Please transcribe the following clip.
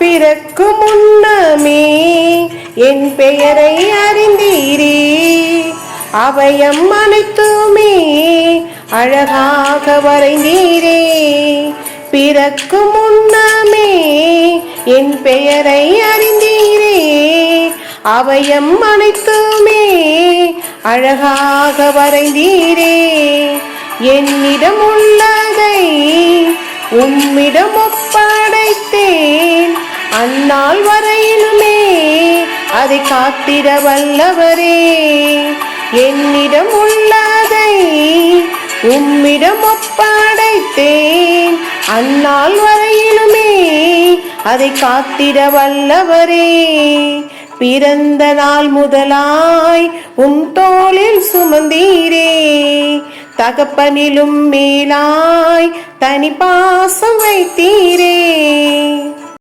பிறக்கு முன்னமே என் பெயரை அறிந்தீரே. அவயம் அனைத்துமே அழகாக வரைந்தீரே. பிறக்கு முன்னமே என் பெயரை அறிந்தீரே. அவயம் அனைத்துமே அழகாக வரைந்தீரே. என்னிடம் உள்ளதை உம்மிடம் ஒப்படைத்தேன். அந்நாள் வரையிலுமே அதை காத்திட வல்லவரே. என்னிடம் உள்ளதை உம்மிடம் ஒப்படைத்தேன். அந்நாள் வரையிலுமே அதை காத்திட வல்லவரே. பிறந்த நாள் முதலாய் உம் தோளில் சுமந்தீரே. தகப்பனிலும் மேலாய் தனி பாசம் வைத்தீரே.